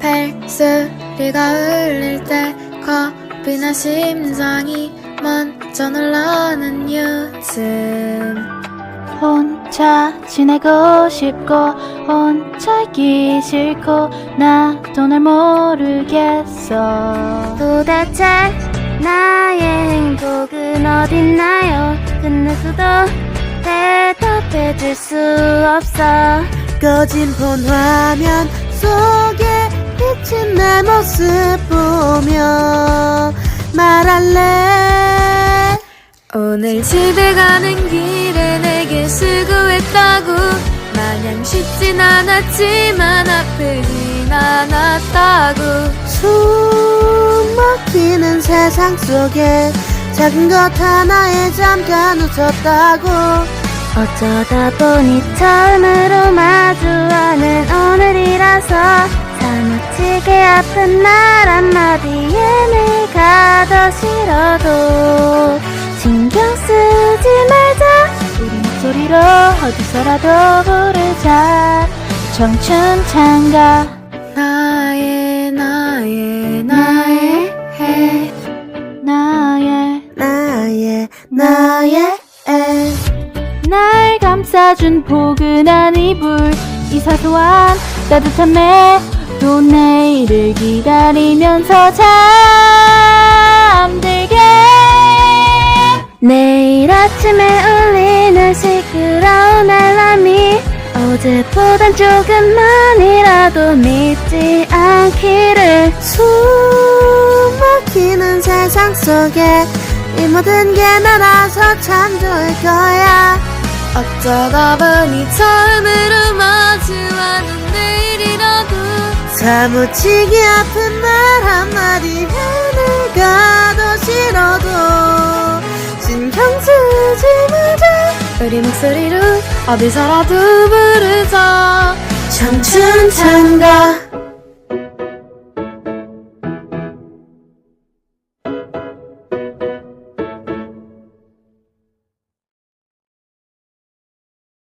벨소리가 울릴 때 겁이 나 심장이 먼저 놀라는 요즘. 혼자 지내고 싶고 혼자 있기 싫고 나도 날 모르겠어. 도대체 나의 행복은 어딨나요? 끝낼 수도 대답해 줄 수 없어. 꺼진 폰 화면 속에 보며 말할래? 오늘 집에 가는 길에 내게 수고했다고. 마냥 쉽진 않았지만 아프진 않았다고. 숨 막히는 세상 속에 작은 것 하나에 잠깐 웃었다고. 어쩌다 보니 처음으로 마주하는 오늘이라서 사무치게 아픈 말 한마디에 내가 더 싫어도 신경 쓰지 말자. 우리 목소리로 어디서라도 부르자. 청춘 찬가. 나의 나의 나의 해. 나의 나의 나의 애. 날 감싸준 포근한 이불. 이 사소한 따뜻함에 또 내일을 기다리면서 잠들게. 내일 아침에 울리는 시끄러운 알람이 어제보단 조금만이라도 믿지 않기를. 숨 막히는 세상 속에 이 모든 게 너라서 참 좋을 거야. 어쩌다 보니 처음으로 마주하는 내일이라도 사무치게 아픈 말 한마디에 내가 더 싫어도 신경 쓰지 말자. 우리 목소리로 어디서라도 부르자. 청춘 찬가